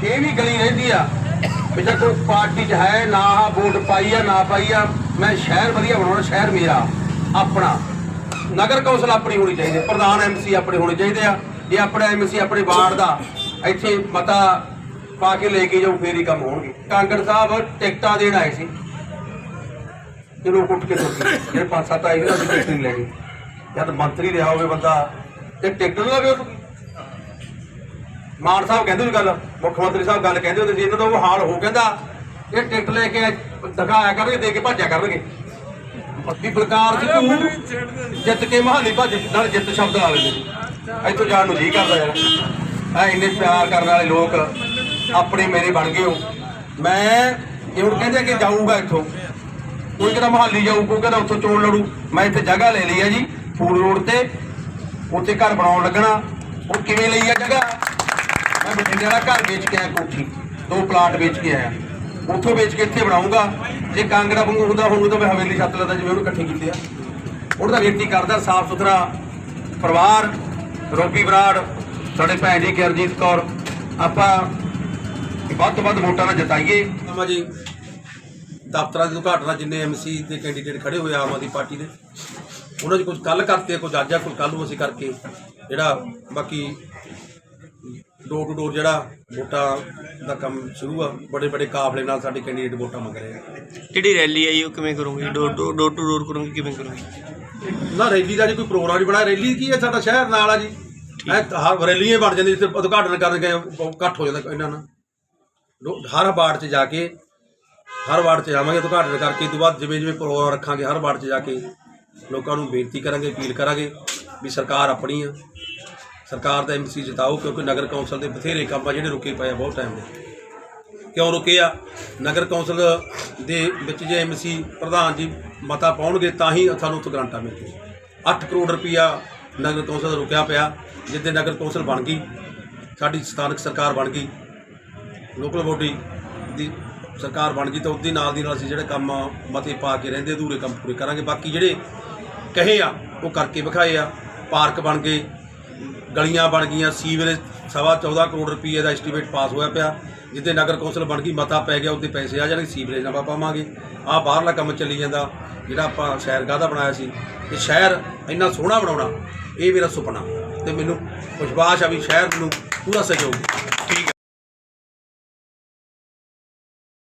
ਜੇ ਗਲੀ ਰਹਿੰਦੀ ਆ ਵੀ ਕੋਈ ਪਾਰਟੀ 'ਚ ਹੈ ਨਾ ਆ ਵੋਟ ਪਾਈ ਆ ਨਾ ਪਾਈ ਆ ਮੈਂ ਸ਼ਹਿਰ ਵਧੀਆ ਬਣਾਉਣਾ ਸ਼ਹਿਰ ਮੇਰਾ ਆਪਣਾ। ਨਗਰ ਕੌਂਸਲ ਆਪਣੀ ਹੋਣੀ ਚਾਹੀਦੀ ਹੈ, ਪ੍ਰਧਾਨ ਐਮਸੀ ਆਪਣੇ ਹੋਣੇ ਚਾਹੀਦੇ ਆ। ਇਹ ਆਪਣਾ ਐਮਸੀ ਆਪਣੇ ਵਾਰਡ ਦਾ ਇੱਥੇ ਮਤਾ ਪਾ ਕੇ ਲੈ ਕੇ ਜਾਊ ਫੇਰ ਹੀ ਕੰਮ ਹੋਣਗੇ। ਕਾਂਗੜ ਸਾਹਿਬ ਟਿਕਟਾਂ ਦੇਣ ਆਏ ਸੀ। ਤੇ ਲੋਕ ਉੱਠ ਕੇ ਤੁਰ ਜਿਹੜੇ ਪੰਜ ਸੱਤ ਆਏ ਸੀ ਨਾ, ਟਿਕਟ ਨਹੀਂ ਲੈ ਲੈਣੀ। ਜਦ ਮੰਤਰੀ ਰਿਹਾ ਹੋਵੇ ਬੰਦਾ ਤੇ ਟਿਕਟ ਨਾ ਲਵੇ ਉਹਨੂੰ ਮਾਨ ਸਾਹਿਬ ਕਹਿੰਦੇ ਸੀ ਗੱਲ ਮੁੱਖ ਮੰਤਰੀ ਸਾਹਿਬ ਗੱਲ ਕਹਿੰਦੇ ਹੁੰਦੇ ਸੀ ਇਹਨਾਂ ਦਾ ਉਹ ਹਾਲ ਹੋ ਕਹਿੰਦਾ ਇਹ ਟਿਕਟ ਲੈ ਕੇ ਦਿਖਾਇਆ ਕਰਨਗੇ ਦੇ ਕੇ ਭੱਜਿਆ ਕਰਨਗੇ। ਪੱਤੀ ਪ੍ਰਕਾਰ ਚ ਤੂੰ ਜਿੱਤ ਕੇ ਮਹਾਲੀ ਭੱਜ ਨਾਲ ਜਿੱਤ ਸ਼ਬਦ ਲਾ ਲੈਂਦੇ। ਇੱਥੋਂ ਜਾਣ ਨੂੰ ਜੀ ਕਰਦਾ ਯਾਰ। ਆ ਇੰਨੇ ਪਿਆਰ ਕਰਨ ਵਾਲੇ ਲੋਕ ਆਪਣੇ ਮੇਰੇ ਬਣ ਗਏ ਹੋ। ਮੈਂ ਇਹ ਕਹਿੰਦੇ ਕਿ ਜਾਊਗਾ ਇੱਥੋਂ। ਕੋਈ ਕਹਿੰਦਾ ਮਹਾਲੀ ਜਾਊ ਕੋਈ ਕਹਿੰਦਾ ਉੱਥੋਂ ਚੋਣ ਲੜੂ। ਮੈਂ ਇੱਥੇ ਜਗ੍ਹਾ ਲੈ ਲਈ ਆ ਜੀ ਫੂਲ ਰੋਡ ਤੇ। ਉੱਥੇ ਘਰ ਬਣਾਉਣ ਲੱਗਣਾ। ਉਹ ਕਿਵੇਂ ਲਈ ਆ ਜਗ੍ਹਾ? ਮੈਂ ਬਠਿੰਡੇ ਵਾਲਾ ਘਰ ਵੇਚ ਕੇ ਆਇਆ ਕੋਠੀ। ਦੋ ਪਲਾਟ ਵੇਚ ਕੇ ਆਇਆ। ਉੱਥੋਂ ਵੇਚ ਕੇ ਇੱਥੇ ਬਣਾਉਂਗਾ। ਜੇ ਕਾਂਗੜਾ ਵਾਂਗੂ ਹੁੰਦਾ, ਹੁਣ ਤਾਂ ਮੈਂ ਹਵੇਲੀ ਛੱਤ ਲੈਂਦਾ ਜਿਵੇਂ ਉਹਨੂੰ ਇਕੱਠੇ ਕੀਤੇ ਆ। ਉਹਦਾ ਤਾਂ ਰੇਟੀ ਕਰਦਾ, ਸਾਫ਼ ਸੁਥਰਾ ਪਰਿਵਾਰ, ਰੋਬੀ ਬਰਾੜ, ਸਾਡੇ ਭੈਣ ਜੀ ਕਿਰਜੀਤ ਕੌਰ। ਆਪਾਂ ਵੱਧ ਤੋਂ ਵੱਧ ਵੋਟਾਂ ਨਾਲ ਜਿਤਾਈਏ। ਅਮਾ ਜੀ, ਦਫ਼ਤਰਾਂ ਦੇ ਉਦਘਾਟਨ ਜਿੰਨੇ ਐਮਸੀ ਦੇ ਕੈਂਡੀਡੇਟ ਖੜੇ ਹੋਏ ਆਮ ਆਦਮੀ ਪਾਰਟੀ ਦੇ, ਉਹਨਾਂ 'ਚ ਕੁਝ ਕੱਲ ਕਰਤੇ ਕੁਝ ਅੱਜ ਆ, ਕੁਝ ਕੱਲ ਨੂੰ ਅਸੀਂ ਕਰਕੇ। ਜਿਹੜਾ ਬਾਕੀ ਡੋਰ ਟੂ ਡੋਰ ਜਿਹੜਾ ਵੋਟਾਂ ਦਾ ਕੰਮ ਸ਼ੁਰੂ ਆ ਬੜੇ ਬੜੇ ਕਾਫਲੇ ਨਾਲ ਸਾਡੇ ਕੈਂਡੀਡੇਟ ਵੋਟਾਂ ਮੰਗ ਰਹੇ ਆ। ਜਿਹੜੀ ਰੈਲੀ ਆਈ ਉਹ ਕਿਵੇਂ ਕਰੋਗੇ? ਡੋਰ ਡੋਰ ਡੋਰ ਟੂ ਡੋਰ ਕਰੋਗੇ ਕਿਵੇਂ ਕਰੋਗੇ? ਨਾ ਰੈਲੀ ਦਾ ਜੀ ਕੋਈ ਪ੍ਰੋਗਰਾਮ ਨਹੀਂ ਬਣਾਇਆ। ਰੈਲੀ ਕੀ ਹੈ ਸਾਡਾ ਸ਼ਹਿਰ ਨਾਲ ਆ ਜੀ। ਐ ਹਰ ਰੈਲੀਆਂ ਬਣ ਜਾਂਦੀ ਜਿੱਥੇ ਉਦਘਾਟਨ ਕਰਨ ਗਏ ਉਹ ਇਕੱਠ ਹੋ ਜਾਂਦਾ ਇਹਨਾਂ ਨਾਲ। ਹਰ ਵਾਰਡ 'ਚ ਜਾ ਕੇ ਹਰ ਵਾਰਡ 'ਚ ਜਾਵਾਂਗੇ ਉਦਘਾਟਨ ਕਰਕੇ ਇਸ ਤੋਂ ਬਾਅਦ ਜਿਵੇਂ ਜਿਵੇਂ ਪ੍ਰੋਗਰਾਮ ਰੱਖਾਂਗੇ ਹਰ ਵਾਰਡ 'ਚ ਜਾ ਕੇ ਲੋਕਾਂ ਨੂੰ ਬੇਨਤੀ ਕਰਾਂਗੇ ਅਪੀਲ ਕਰਾਂਗੇ ਵੀ ਸਰਕਾਰ ਆਪਣੀ ਆ। ਸਰਕਾਰ ਦਾ ਐਮਸੀ ਜਿਤਾਓ, ਕਿਉਂਕਿ ਨਗਰ ਕੌਂਸਲ ਦੇ ਬਥੇਰੇ ਕੰਮ ਆ ਜਿਹੜੇ ਰੁਕੇ ਪਏ ਆ ਬਹੁਤ ਟਾਈਮ ਦੇ। ਕਿਉਂ ਰੁਕੇ ਆ? ਨਗਰ ਕੌਂਸਲ ਦੇ ਵਿੱਚ ਜੇ ਐਮਸੀ ਪ੍ਰਧਾਨ ਜੀ ਮਤਾ ਪਾਉਣਗੇ, ਤਾਂ ਹੀ ਸਾਨੂੰ ਉੱਥੇ ਗਰੰਟਾਂ ਮਿਲਦੀ 8 ਕਰੋੜ ਰੁਪਈਆ ਨਗਰ ਕੌਂਸਲ ਦਾ ਰੁਕਿਆ ਪਿਆ ਜਿੱਦੇ ਨਗਰ ਕੌਂਸਲ ਬਣ ਗਈ, ਸਾਡੀ ਸਥਾਨਕ ਸਰਕਾਰ ਬਣ ਗਈ। ਲੋਕਲ ਬੋਡੀ ਦੀ ਸਰਕਾਰ ਬਣ ਗਈ, ਤਾਂ ਉਹਦੇ ਨਾਲ ਦੀ ਨਾਲ ਅਸੀਂ ਜਿਹੜੇ ਕੰਮ ਮਤੇ ਪਾ ਕੇ ਰਹਿੰਦੇ, ਅਧੂਰੇ ਕੰਮ ਪੂਰੇ ਕਰਾਂਗੇ। ਬਾਕੀ ਜਿਹੜੇ ਕਹੇ ਆ, ਉਹ ਕਰਕੇ ਵਿਖਾਏ ਆ, ਪਾਰਕ ਬਣ ਗਏ ਗਲੀਆਂ ਬਣ ਗਈਆਂ। ਸੀਵਰੇਜ ਸਵਾ 14 ਕਰੋੜ ਰੁਪਏ ਦਾ ਐਸਟੀਮੇਟ ਪਾਸ ਹੋਇਆ ਪਿਆ। ਜਿੱਦੇ ਨਗਰ ਕੌਂਸਲ ਬਣ ਗਈ, ਮਤਾ ਪੈ ਗਿਆ ਉਹਦੇ ਪੈਸੇ ਆ ਜਾਣਗੇ ਸੀਵਰੇਜ ਨਵਾਂ ਪਾਵਾਂਗੇ। ਆਹ ਬਾਹਰਲਾ ਕੰਮ ਚੱਲੀ ਜਾਂਦਾ, ਜਿਹੜਾ ਆਪਾਂ ਸ਼ਹਿਰਗਾਹ ਦਾ ਬਣਾਇਆ ਸੀ। ਤੇ ਸ਼ਹਿਰ ਇੰਨਾ ਸੋਹਣਾ ਬਣਾਉਣਾ, ਇਹ ਮੇਰਾ ਸੁਪਨਾ। ਤੇ ਮੈਨੂੰ ਵਿਸ਼ਵਾਸ ਆ ਵੀ ਸ਼ਹਿਰ ਨੂੰ ਪੂਰਾ ਸਹਿਯੋਗ ਠੀਕ